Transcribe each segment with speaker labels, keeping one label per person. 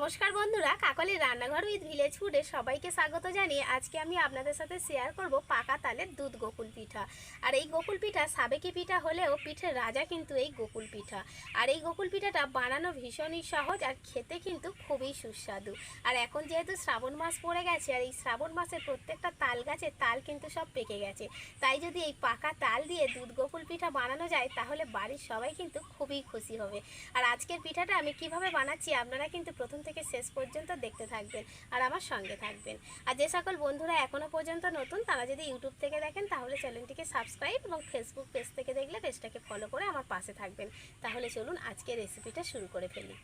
Speaker 1: নমস্কার বন্ধুরা কাকলির রান্নাঘর উইথ ভিলেজ ফুডে সবাইকে স্বাগত জানিয়ে আজকে আমি আপনাদের সাথে শেয়ার করব পাকা তালের দুধ গোকুল পিঠা। আর এই গোকুল পিঠা সাবেকি পিঠা হলেও পিঠের রাজা কিন্তু এই গোকুল পিঠা। আর এই গোকুল পিঠাটা বানানো ভীষণই সহজ আর খেতে কিন্তু খুবই সুস্বাদু। আর এখন যেহেতু শ্রাবণ মাস পড়ে গেছে আর এই শ্রাবণ মাসে প্রত্যেকটা তাল গাছে তাল কিন্তু সব পেকে গেছে। তাই যদি এই পাকা তাল দিয়ে দুধ গোকুল পিঠা বানানো যায়, তাহলে বাড়ির সবাই কিন্তু খুবই খুশি হবে। আর আজকের পিঠাটা আমি কীভাবে বানাচ্ছি, আপনারা কিন্তু প্রথম থেকে শেষ পর্যন্ত দেখতে থাকবেন আর আমার সঙ্গে থাকবেন। আর যে সকল বন্ধুরা এখনও পর্যন্ত নতুন, তারা যদি ইউটিউব থেকে দেখেন, তাহলে চ্যানেলটিকে সাবস্ক্রাইব এবং ফেসবুক পেজ থেকে দেখলে পেজটাকে ফলো করে আমার পাশে থাকবেন। তাহলে চলুন আজকে রেসিপিটা শুরু করে ফেলি।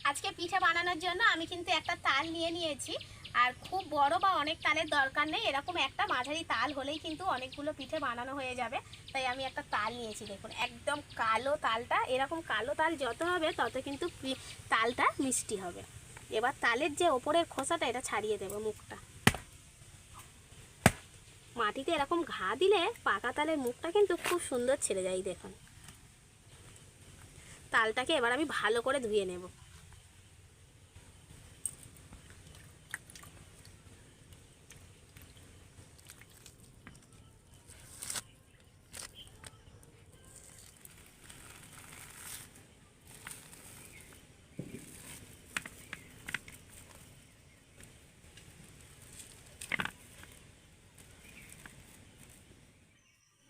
Speaker 1: আজকে পিঠা বানানোর জন্য আমি কিন্তু একটা তাল নিয়ে নিয়েছি। আর খুব বড় বা অনেক তালের দরকার নেই, এরকম একটা মাঝারি তাল হলেই কিন্তু অনেকগুলো পিঠে বানানো হয়ে যাবে। তাই আমি একটা তাল নিয়েছি, দেখুন, একদম কালো তালটা, এরকম কালো তাল যত হবে তত কিন্তু তালটা মিষ্টি হবে। এবার তালের যে ওপরের খোসাটা, এটা ছাড়িয়ে দেবো মুখটা। মাটিতে এরকম ঘা দিলে পাকা তালের মুখটা কিন্তু খুব সুন্দর ছেড়ে যায়, দেখুন। তালটাকে এবার আমি ভালো করে ধুয়ে নেব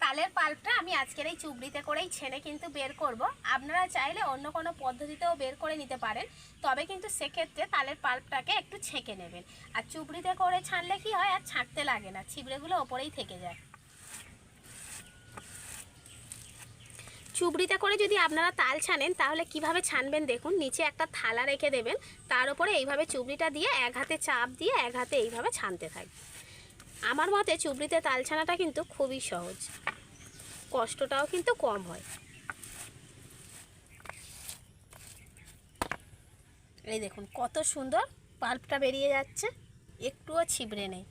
Speaker 1: তালের পাল্পটা আমি আজকের এই চুবড়িতে করেই ছেনে কিন্তু বের করব। আপনারা চাইলে অন্য কোনো পদ্ধতিতেও বের করে নিতে পারেন। তবে কিন্তু সেক্ষেত্রে তালের পাল্পটাকে একটু ছেঁকে নেবেন। আর চুবড়িতে করে ছানলে কি হয়? আর ছাঁকতে লাগে না। ছিবড়েগুলো ওপরেই থেকে যায়। চুবড়িতে করে যদি আপনারা তাল ছানেন, তাহলে কীভাবে ছানবেন দেখুন? নিচে একটা থালা রেখে দেবেন। তার উপরে এইভাবে চুবড়িটা দিয়ে এক হাতে চাপ দিয়ে এক হাতে এইভাবে ছানতে থাকবে। আমার মতে চুবড়িতে তাল ছানাটা কিন্তু খুবই সহজ। কষ্টটাও কিন্তু কম হয়। এই দেখুন, কত সুন্দর পাল্পটা বেরিয়ে যাচ্ছে। একটুও ছিবড়ে নেই।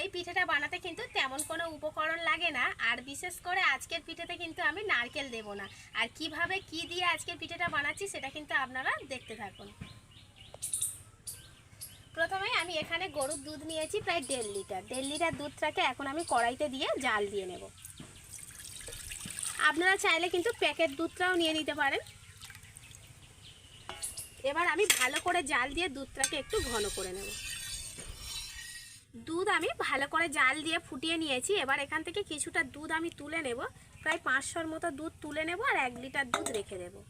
Speaker 1: এই পিঠেটা বানাতে কিন্তু তেমন কোনো উপকরণ লাগে না, আর বিশেষ করে আজকের পিঠেতে কিন্তু আমি নারকেল দেব না। আর কীভাবে কি দিয়ে আজকের পিঠেটা বানাচ্ছি, সেটা কিন্তু আপনারা দেখতে থাকুন। প্রথমে আমি এখানে গরুর দুধ নিয়েছি প্রায় দেড় লিটার। দেড় লিটার দুধটাকে এখন আমি কড়াইতে দিয়ে জাল দিয়ে নেব। আপনারা চাইলে কিন্তু প্যাকেট দুধটাও নিয়ে নিতে পারেন। এবার আমি ভালো করে জাল দিয়ে দুধটাকে একটু ঘন করে নেব। দুধ আমি ভালো করে জাল দিয়ে ফুটিয়ে নিয়েছি। এবার এখান থেকে কিছুটা দুধ আমি তুলে নেব। প্রায় পাঁচশোর মতো দুধ তুলে নেব আর এক লিটার দুধ রেখে দেবো।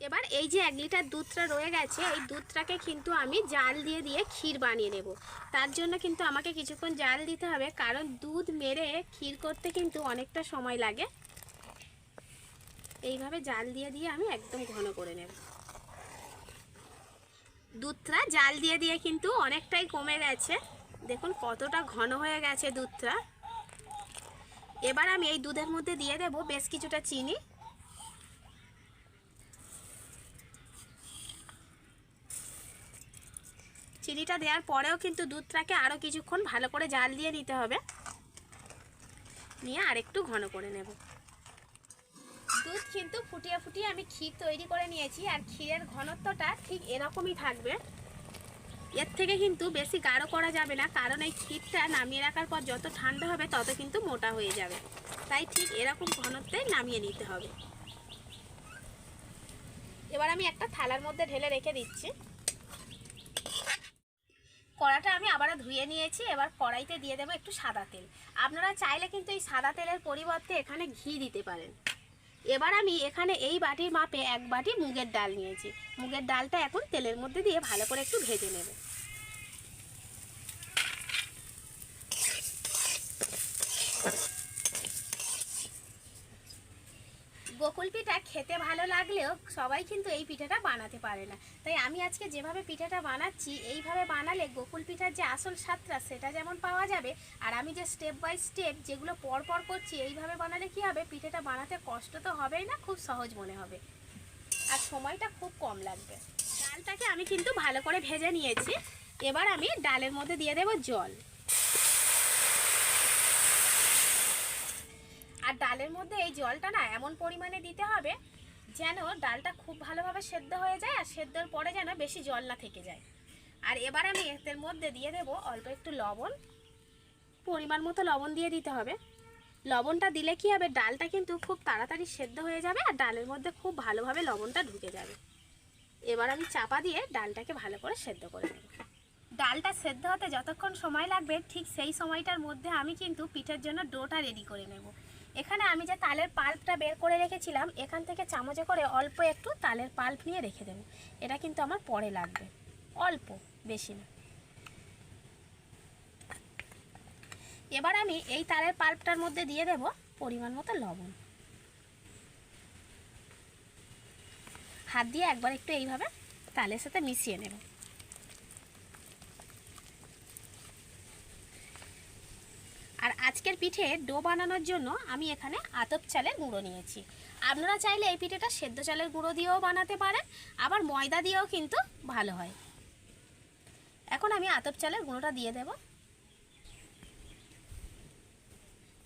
Speaker 1: এবার এই যে এক লিটার দুধটা রয়ে গেছে, এই দুধটাকে কিন্তু আমি জাল দিয়ে দিয়ে ক্ষীর বানিয়ে নেব। তার জন্য কিন্তু আমাকে কিছুক্ষণ জাল দিতে হবে, কারণ দুধ মেরে ক্ষীর করতে কিন্তু অনেকটা সময় লাগে। এইভাবে জাল দিয়ে দিয়ে আমি একদম ঘন করে নেব। দুধটা জাল দিয়ে দিয়ে কিন্তু অনেকটাই কমে গেছে। দেখুন কতটা ঘন হয়ে গেছে দুধটা। এবার আমি এই দুধের মধ্যে দিয়ে দেব বেশ কিছুটা চিনি। চিনিটা দেওয়ার পরেও কিন্তু দুধটাকে আরও কিছুক্ষণ ভালো করে জাল দিয়ে নিতে হবে। নিয়ে আরেকটু ঘন করে নেব। দুধ কিন্তু ফুটিয়ে ফুটিয়ে আমি ক্ষীর তৈরি করে নিয়েছি, আর ক্ষীরের ঘনত্বটা ঠিক এরকমই থাকবে। এর থেকে কিন্তু বেশি গাঢ় করা যাবে না, কারণ এই ক্ষীরটা নামিয়ে রাখার পর যত ঠান্ডা হবে তত কিন্তু মোটা হয়ে যাবে। তাই ঠিক এরকম ঘনত্বে নামিয়ে নিতে হবে। এবার আমি একটা থালার মধ্যে ঢেলে রেখে দিচ্ছি। কড়াটা আমি আবারও ধুয়ে নিয়েছি, এবার কড়াইতে দিয়ে দেবো একটু সাদা তেল। আপনারা চাইলে কিন্তু এই সাদা তেলের পরিবর্তে এখানে ঘি দিতে পারেন। এবার আমি এখানে এই বাটির মাপে এক বাটি মুগের ডাল নিয়েছি। মুগের ডালটা এখন তেলের মধ্যে দিয়ে ভালো করে একটু ভেজে নেব। গোকুল পিঠা খেতে ভালো লাগলেও সবাই কিন্তু এই পিঠাটা বানাতে পারে না। তাই আমি আজকে যেভাবে পিঠাটা বানাচ্ছি, এইভাবে বানালে গোকুল পিঠার যে আসল স্বাদটা সেটা যেমন পাওয়া যাবে, আর আমি যে স্টেপ বাই স্টেপ যেগুলো পর পর করছি, এইভাবে বানালে কি হবে? পিঠাটা বানাতে কষ্ট তো হবেই না, খুব সহজ মনে হবে। আর সময়টা খুব কম লাগবে। ডালটাকে আমি কিন্তু ভালো করে ভেজে নিয়েছি। এবার আমি ডালের মধ্যে দিয়ে দেবো জল। আর ডালের মধ্যে এই জলটা না এমন পরিমাণে দিতে হবে যেন ডালটা খুব ভালোভাবে সেদ্ধ হয়ে যায় আর সেদ্ধর পরে যেন বেশি জল না থেকে যায়। আর এবার আমি এর মধ্যে দিয়ে দেবো অল্প একটু লবণ। পরিমাণ মতো লবণ দিয়ে দিতে হবে। লবণটা দিলে কি হবে? ডালটা কিন্তু খুব তাড়াতাড়ি সেদ্ধ হয়ে যাবে আর ডালের মধ্যে খুব ভালোভাবে লবণটা ঢুকে যাবে। এবার আমি চাপা দিয়ে ডালটাকে ভালো করে সেদ্ধ করে নেব। ডালটা সেদ্ধ হতে যতক্ষণ সময় লাগবে ঠিক সেই সময়টার মধ্যে আমি কিন্তু পিঠের জন্য ডোটা রেডি করে নেব। এখানে আমি যে তালের পাল্পটা বের করে রেখেছিলাম, এখান থেকে চামচে করে অল্প একটু তালের পাল্প নিয়ে রেখে দেবো। এটা কিন্তু আমার পরে লাগবে। অল্প, বেশি না। এবার আমি এই তালের পাল্পটার মধ্যে দিয়ে দেব পরিমাণ মতো লবণ। হাত দিয়ে একবার একটু এইভাবে তালের সাথে মিশিয়ে নেব। আর আজকের পিঠে ডো বানানোর জন্য আমি এখানে আতপ চালের গুঁড়ো নিয়েছি। আপনারা চাইলে এই পিঠেটা সেদ্ধ চালের গুঁড়ো দিয়েও বানাতে পারেন, আবার ময়দা দিয়েও কিন্তু ভালো হয়। এখন আমি আতপ চালের গুঁড়োটা দিয়ে দেব।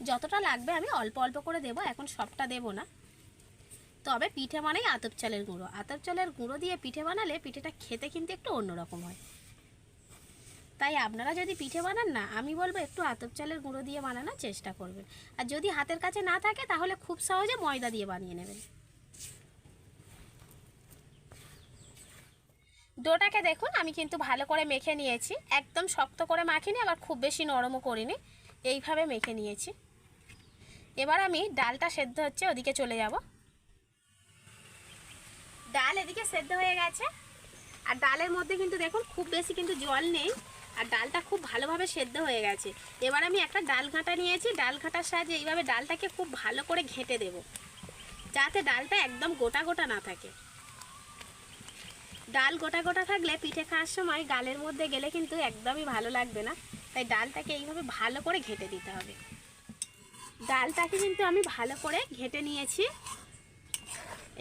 Speaker 1: যতটা লাগবে আমি অল্প অল্প করে দেব, এখন সবটা দেব না। তবে পিঠে মানেই আতপ চালের গুঁড়ো। আতপ চালের গুঁড়ো দিয়ে পিঠে বানালে পিঠেটা খেতে কিন্তু একটু অন্যরকম হয়। তাই আপনারা যদি পিঠে বানান না, আমি বলব একটু আতপ চালের গুঁড়ো দিয়ে বানানোর চেষ্টা করবেন। আর যদি হাতের কাছে না থাকে, তাহলে খুব সহজে ময়দা দিয়ে বানিয়ে নেবেন। ডোটাকে দেখুন, আমি কিন্তু ভালো করে মেখে নিয়েছি। একদম শক্ত করে মাখিনি, আবার খুব বেশি নরমও করিনি। এইভাবে মেখে নিয়েছি। এবার আমি ডালটা সেদ্ধ হচ্ছে, ওদিকে চলে যাব। ডাল এদিকে সেদ্ধ হয়ে গেছে। আর ডালের মধ্যে কিন্তু দেখুন, খুব বেশি কিন্তু জল নেই। আর ডালটা খুব ভালোভাবে সেদ্ধ হয়ে গেছে। এবার আমি একটা ডাল ঘাঁটা নিয়েছি। ডাল ঘাঁটার সাহায্যে এইভাবে ডালটাকে খুব ভালো করে ঘেঁটে দেব। যাতে ডালটা একদম গোটা গোটা না থাকে। ডাল গোটা গোটা থাকলে পিঠে খাওয়ার সময় গালের মধ্যে গেলে কিন্তু একদমই ভালো লাগবে না। তাই ডালটাকে এইভাবে ভালো করে ঘেঁটে দিতে হবে। ডালটাকে কিন্তু আমি ভালো করে ঘেঁটে নিয়েছি।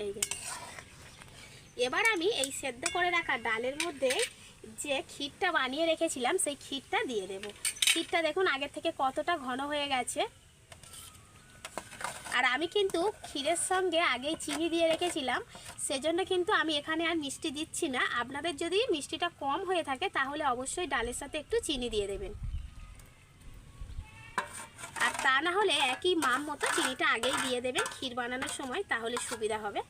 Speaker 1: এই এবার আমি এই সেদ্ধ করে রাখা ডালের মধ্যে যে ক্ষীরটা বানিয়ে রেখেছিলাম, সেই ক্ষীরটা দিয়ে দেব। ক্ষীরটা দেখুন আগের থেকে কতটা ঘন হয়ে গেছে। আর আমি কিন্তু ক্ষীরের সঙ্গে আগেই চিনি দিয়ে রেখেছিলাম, সেজন্য কিন্তু আমি এখানে আর মিষ্টি দিচ্ছি না। আপনাদের যদি মিষ্টিটা কম হয়ে থাকে, তাহলে অবশ্যই ডালের সাথে একটু চিনি দিয়ে দেবেন। আর তা না হলে একই মাম মতো চিনিটা আগেই দিয়ে দেবেন। ক্ষীর বানানোর সময় তাহলে সুবিধা হবে।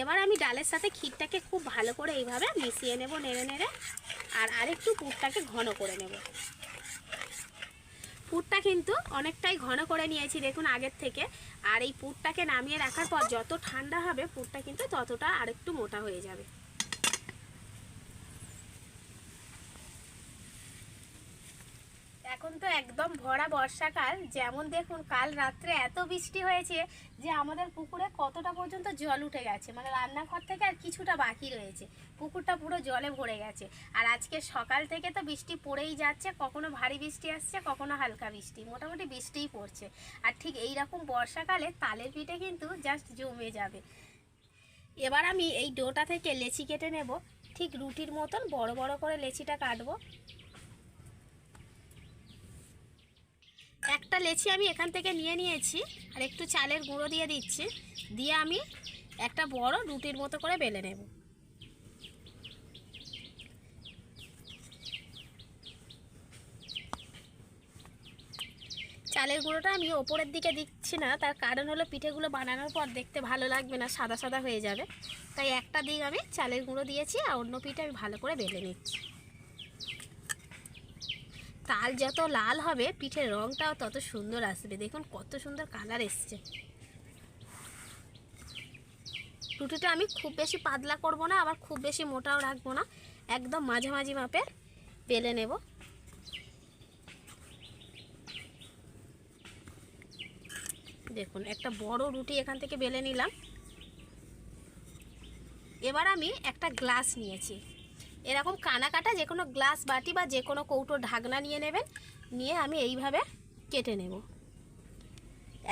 Speaker 1: এবার আমি ডালের সাথে ক্ষীরটাকে খুব ভালো করে এইভাবে মিশিয়ে নেব, নেড়ে নেড়ে, আর আরেকটু পুরটাকে ঘন করে নেব। পুরটা কিন্তু অনেকটাই ঘন করে নিয়েছি, দেখুন আগের থেকে। আর এই পুরটাকে নামিয়ে রাখার পর যত ঠান্ডা হবে, পুরটা কিন্তু ততটা আরেকটু মোটা হয়ে যাবে এখন তো একদম ভরা বর্ষাকাল। যেমন দেখুন, কাল রাত্রে এত বৃষ্টি হয়েছে যে আমাদের পুকুরে কতটা পর্যন্ত জল উঠে গেছে। মানে রান্নাঘর থেকে আর কিছুটা বাকি রয়েছে। পুকুরটা পুরো জলে ভরে গেছে। আর আজকে সকাল থেকে তো বৃষ্টি পড়েই যাচ্ছে। কখনো ভারী বৃষ্টি আসছে, কখনো হালকা বৃষ্টি। মোটামুটি বৃষ্টিই পড়ছে। আর ঠিক এই রকম বর্ষাকালে তালের পিঠে কিন্তু জাস্ট জমে যাবে। এবার আমি এই ডোটা থেকে লেচি কেটে নেব। ঠিক রুটির মতন বড় বড় করে লেচিটা কাটবো। একটা লেচি আমি এখান থেকে নিয়ে নিয়েছি, আর একটু চালের গুঁড়ো দিয়ে দিচ্ছি, দিয়ে আমি একটা বড় রুটির মতো করে বেলে নেব। চালের গুঁড়োটা আমি ওপরের দিকে দিচ্ছি না, তার কারণ হলো পিঠেগুলো বানানোর পর দেখতে ভালো লাগবে না, সাদা সাদা হয়ে যাবে। তাই একটা দিক আমি চালের গুঁড়ো দিয়েছি, আর অন্য পিঠে আমি ভালো করে বেলে নিচ্ছি। তাল যত লাল হবে, পিঠের রঙটাও তত সুন্দর আসবে। দেখুন, কত সুন্দর কালার এসছে। রুটিটা আমি খুব বেশি পাতলা করব না, আবার খুব বেশি মোটাও রাখব না। একদম মাঝামাঝি মাপে বেলে নেব। দেখুন, একটা বড় রুটি এখান থেকে বেলে নিলাম। এবার আমি একটা গ্লাস নিয়েছি। এরকম কানাকাটা যে কোনো গ্লাস বাটি বা যে কোনো কৌটো ঢাকনা নিয়ে নেবেন, নিয়ে আমি এইভাবে কেটে নেব।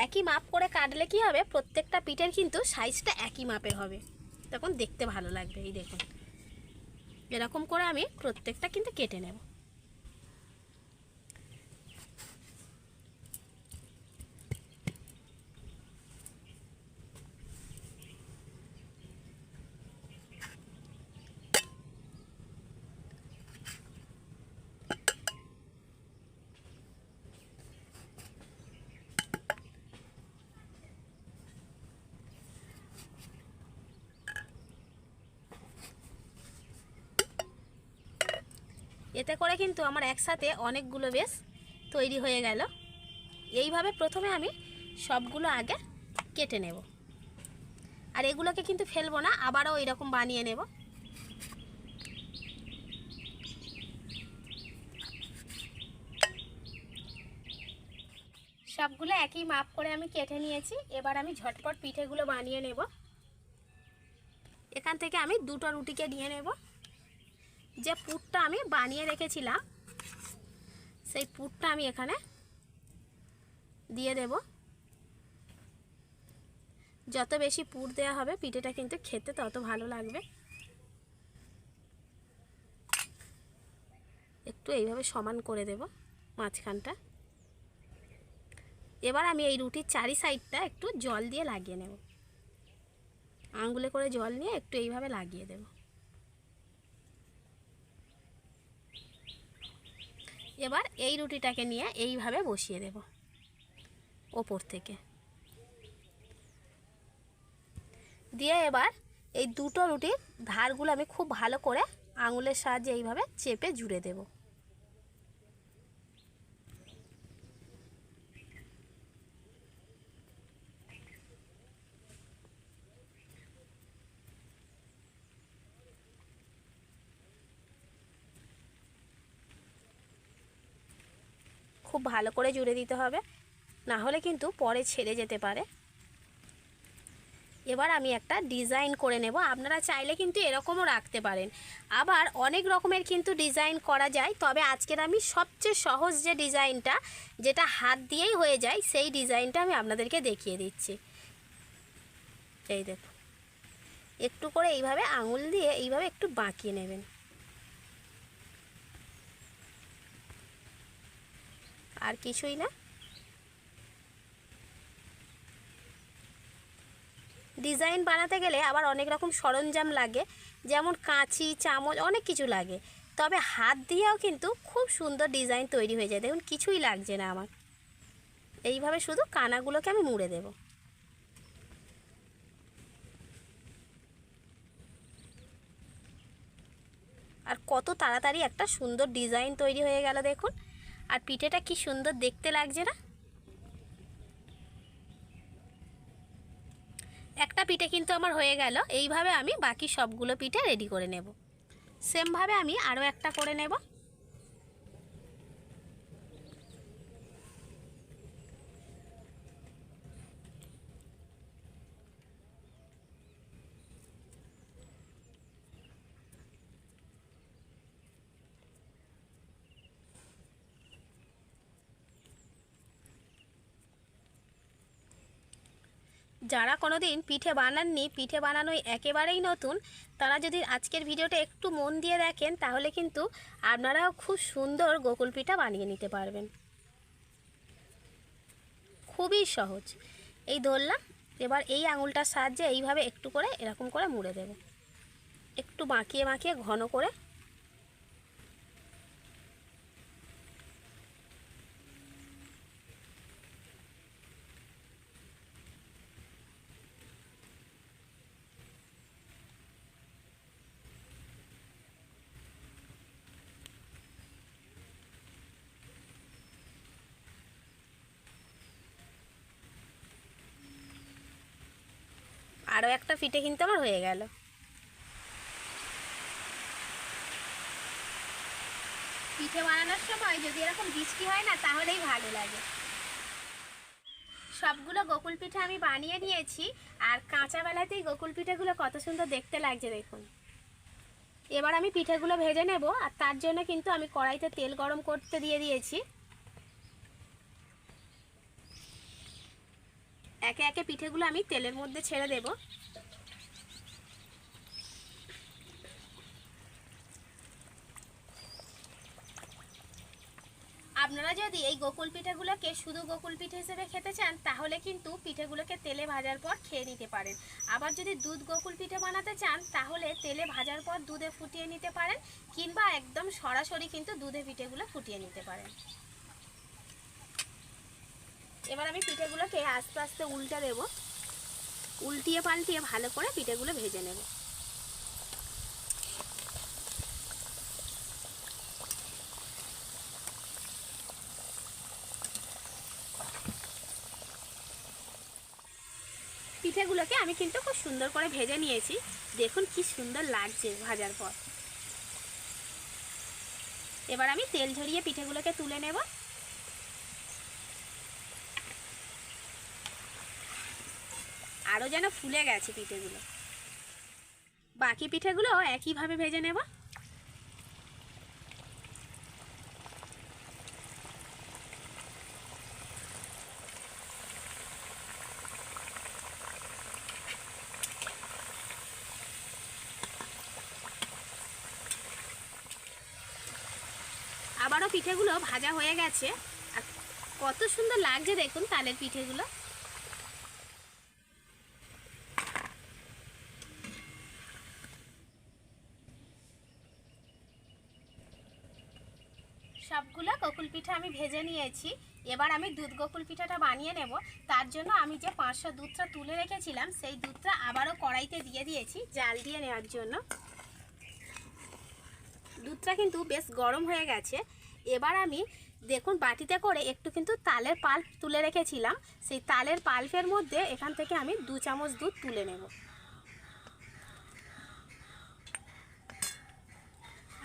Speaker 1: একই মাপ করে কাটলে কি হবে? প্রত্যেকটা পিঠের কিন্তু সাইজটা একই মাপে হবে। তখন দেখতে ভালো লাগবে, এই দেখুন। এরকম করে আমি প্রত্যেকটা কিন্তু কেটে নেব। এতে করে কিন্তু আমার একসাথে অনেকগুলো বেশ তৈরি হয়ে গেল। এইভাবে প্রথমে আমি সবগুলো আগে কেটে নেব। আর এগুলোকে কিন্তু ফেলব না, আবারও এরকম বানিয়ে নেব। সবগুলো একই মাপ করে আমি কেটে নিয়েছি। এবার আমি ঝটপট পিঠেগুলো বানিয়ে নেব। এখান থেকে আমি দুটো রুটিকে নিয়ে নেব। যে পুরটা আমি বানিয়ে রেখেছিলাম, সেই পুরটা আমি এখানে দিয়ে দেব। যত বেশি পুর দেওয়া হবে, পিঠেটা কিন্তু খেতে তত ভালো লাগবে। একটু এইভাবে সমান করে দেব মাঝখানটা। এবার আমি এই রুটির চারি সাইডটা একটু জল দিয়ে লাগিয়ে নেব। আঙ্গুলে করে জল নিয়ে একটু এইভাবে লাগিয়ে দেব। এবার এই রুটিটাকে নিয়ে এইভাবে বসিয়ে দেব ওপর থেকে। দিয়ে এবার এই দুটো রুটির ধারগুলো আমি খুব ভালো করে আঙুলের সাহায্যে এইভাবে চেপে জুড়ে দেব। খুব ভালো করে জুড়ে দিতে হবে। না হলে কিন্তু পরে ছেড়ে যেতে পারে। এবার আমি একটা ডিজাইন করে নেব। আপনারা চাইলে কিন্তু এরকমও রাখতে পারেন। আবার অনেক রকমের কিন্তু ডিজাইন করা যায়, তবে আজকের আমি সবচেয়ে সহজ যে ডিজাইনটা, যেটা হাত দিয়েই হয়ে যায়, সেই ডিজাইনটা আমি আপনাদেরকে দেখিয়ে দিচ্ছি। এই দেখুন। একটু করে এইভাবে আঙুল দিয়ে এইভাবে একটু বাঁকিয়ে নেবেন। আর কিছুই না। ডিজাইন বানাতে গেলে আবার অনেক রকম সরঞ্জাম লাগে, যেমন কাঁচি, চামচ, অনেক কিছু লাগে। তবে হাত দিয়েও কিন্তু খুব সুন্দর ডিজাইন তৈরি হয়ে যায়। দেখুন, কিছুই লাগছে না আমার। এইভাবে শুধু কানাগুলোকে আমি মুড়ে দেব। আর কত তাড়াতাড়ি একটা সুন্দর ডিজাইন তৈরি হয়ে গেল, দেখুন। আর পিঠেটা কি সুন্দর দেখতে লাগছে না? একটা পিঠে কিন্তু আমার হয়ে গেল, এইভাবে আমি বাকি সবগুলো পিঠে রেডি করে নেব। সেমভাবে আমি আরও একটা করে নেব। যারা কোনো দিন পিঠে বানাননি, পিঠে বানানোই একেবারেই নতুন, তারা যদি আজকের ভিডিওটা একটু মন দিয়ে দেখেন, তাহলে কিন্তু আপনারাও খুব সুন্দর গোকুল পিঠা বানিয়ে নিতে পারবেন। খুবই সহজ। এই ধরলাম এবার এই আঙুলটার সাহায্যে এইভাবে একটু করে এরকম করে মুড়ে দেব। একটু বাঁকিয়ে বাঁকিয়ে ঘন করে আরও একটা পিঠে কিন্তু আমার হয়ে গেল। পিঠে বানানোর সময় যদি এরকম বৃষ্টি হয় না, তাহলেই ভালো লাগে। সবগুলো গোকুল পিঠে আমি বানিয়ে নিয়েছি, আর কাঁচা বেলাতেই গোকুল পিঠেগুলো কত সুন্দর দেখতে লাগছে দেখুন। এবার আমি পিঠেগুলো ভেজে নেব, আর তার জন্য কিন্তু আমি কড়াইতে তেল গরম করতে দিয়ে দিয়েছি। একে একে পিঠেগুলো আমি তেলের মধ্যে ছেড়ে দেব। আপনারা যদি এই গোকুল পিঠেগুলোকে শুধু গোকুল পিঠে হিসেবে খেতে চান, তাহলে কিন্তু পিঠেগুলোকে তেলে ভাজার পর খেয়ে নিতে পারেন। আবার যদি দুধ গোকুল পিঠে বানাতে চান, তাহলে তেলে ভাজার পর দুধে ফুটিয়ে নিতে পারেন, কিংবা একদম সরাসরি কিন্তু দুধে পিঠেগুলো ফুটিয়ে নিতে পারেন। এবার আমি পিঠেগুলোকে আস্তে আস্তে উল্টে দেব। উল্টিয়ে পাল্টিয়ে ভালো করে পিঠেগুলো ভেজে নেব। পিঠেগুলোকে আমি কিন্তু খুব সুন্দর করে ভেজে নিয়েছি। দেখুন কি সুন্দর লাগছে ভাজার পর। এবার আমি তেল ঝরিয়ে পিঠেগুলোকে তুলে নেব। আরও যেন ফুলে গেছে পিঠেগুলো। বাকি পিঠেগুলো একইভাবে ভেজে নেব। আবারও পিঠেগুলো ভাজা হয়ে গেছে। আর কত সুন্দর লাগছে দেখুন তালের পিঠেগুলো সবগুলো গোকুল পিঠা আমি ভেজে নিয়েছি। এবার আমি দুধ গোকুল পিঠাটা বানিয়ে নেব। তার জন্য আমি যে পাঁচশো দুধটা তুলে রেখেছিলাম, সেই দুধটা আবারও কড়াইতে দিয়ে দিয়েছি জাল দিয়ে নেওয়ার জন্য। দুধটা কিন্তু বেশ গরম হয়ে গেছে। এবার আমি দেখুন বাটিতে করে একটু কিন্তু তালের পাল্প তুলে রেখেছিলাম। সেই তালের পাল্পের মধ্যে এখান থেকে আমি দু চামচ দুধ তুলে নেব।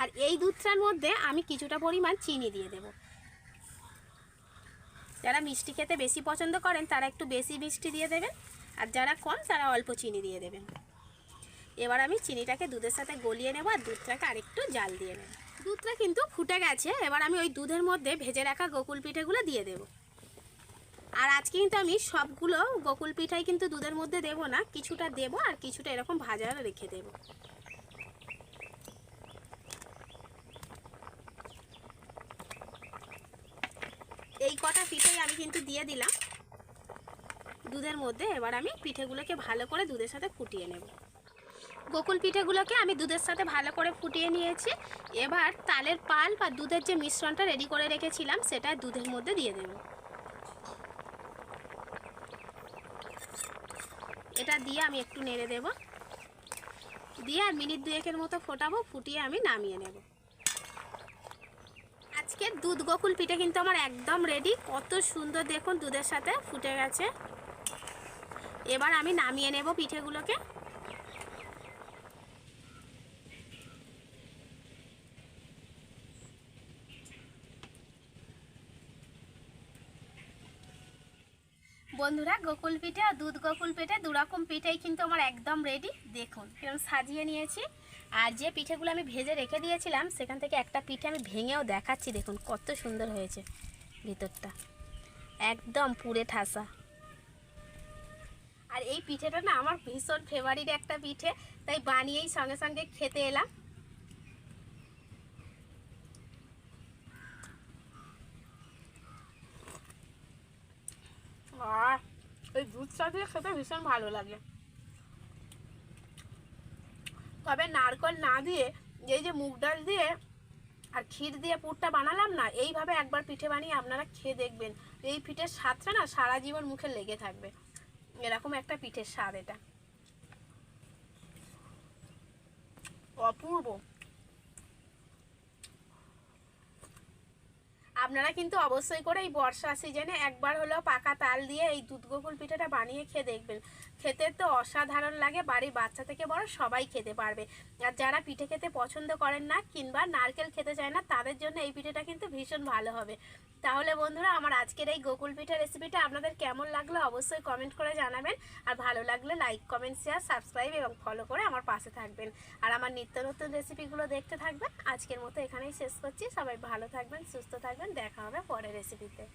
Speaker 1: আর এই দুধটার মধ্যে আমি কিছুটা পরিমাণ চিনি দিয়ে দেব। যারা মিষ্টি খেতে বেশি পছন্দ করেন, তারা একটু বেশি মিষ্টি দিয়ে দেবেন। আর যারা কম, তারা অল্প চিনি দিয়ে দেবেন। এবার আমি চিনিটাকে দুধের সাথে গলিয়ে নেব, আর দুধটাকে আরেকটু জাল দিয়ে নেব। দুধটা কিন্তু ফুটে গেছে, এবার আমি ওই দুধের মধ্যে ভেজে রাখা গোকুল পিঠেগুলো দিয়ে দেব। আর আজকে কিন্তু আমি সবগুলো গোকুল পিঠাই কিন্তু দুধের মধ্যে দেব না, কিছুটা দেব আর কিছুটা এরকম ভাজা রেখে দেব এই কটা পিঠেই আমি কিন্তু দিয়ে দিলাম। দুধের মধ্যে এবার আমি পিঠেগুলোকে ভালো করে দুধের সাথে ফুটিয়ে নেব। গোকুল পিঠেগুলোকে আমি দুধের সাথে ভালো করে ফুটিয়ে নিয়েছি। এবার তালের পাল বা দুধের যে মিশ্রণটা রেডি করে রেখেছিলাম, সেটা দুধের মধ্যে দিয়ে দেব। এটা দিয়ে আমি একটু নেড়ে দেব। দিয়ে আর মিনিট দুয়েকের মতো ফোটাবো, ফুটিয়ে আমি নামিয়ে নেব। আজকের দুধ গোকুল পিঠে কিন্তু আমার একদম রেডি কত সুন্দর দেখুন, দুধের সাথে ফুটে গেছে। এবার আমি নামিয়ে নেব পিঠেগুলোকে। বন্ধুরা, গোকুল পিঠে আর দুধ গোকুল পিঠে দুরকম পিঠেই কিন্তু আমার একদম রেডি দেখুন কীরকম সাজিয়ে নিয়েছি। আর যে পিঠেগুলো আমি ভেজে রেখে দিয়েছিলাম, সেখান থেকে একটা পিঠে আমি ভেঙেও দেখাচ্ছি, দেখুন কত সুন্দর হয়েছে ভিতরটা। একদম পুরে ঠাসা। আর এই পিঠেটা না আমার ভীষণ ফেভারিট একটা পিঠে, তাই বানিয়েই সঙ্গে সঙ্গে খেতে এলাম। ওই দুধ দিয়ে খেতে ভীষণ ভালো লাগে। তবে নারকল না দিয়ে, এই যে মুগ ডাল দিয়ে আর ক্ষীর দিয়ে পুরটা বানালাম না, এইভাবে একবার পিঠে বানিয়ে আপনারা খেয়ে দেখবেন। এই পিঠের স্বাদটা না সারা জীবন মুখে লেগে থাকবে। এরকম একটা পিঠের স্বাদ এটা। অপূর্ব। আপনারা কিন্তু অবশ্যই করে এই বর্ষা সিজনে একবার হলেও পাকা তাল দিয়ে এই দুধ গোকুল পিঠাটা বানিয়ে খেয়ে দেখবেন। খেতে তো অসাধারণ লাগে, বাড়ির বাচ্চা থেকে বড় সবাই খেতে পারবে। আর যারা পিঠে খেতে পছন্দ করেন না কিংবা নারকেল খেতে চায় না, তাদের জন্য এই পিঠেটা কিন্তু ভীষণ ভালো হবে। তাহলে বন্ধুরা, আমার আজকের এই গোকুল পিঠা রেসিপিটা আপনাদের কেমন লাগল অবশ্যই কমেন্ট করে জানাবেন। আর ভালো লাগলে লাইক কমেন্ট শেয়ার সাবস্ক্রাইব এবং ফলো করে আমার পাশে থাকবেন। আর আমার নিত্য নতুন রেসিপিগুলো দেখতে থাকবেন। আজকের মতো এখানেই শেষ করছি। সবাই ভালো থাকবেন, সুস্থ থাকবেন। দেখা হবে পরের রেসিপিতে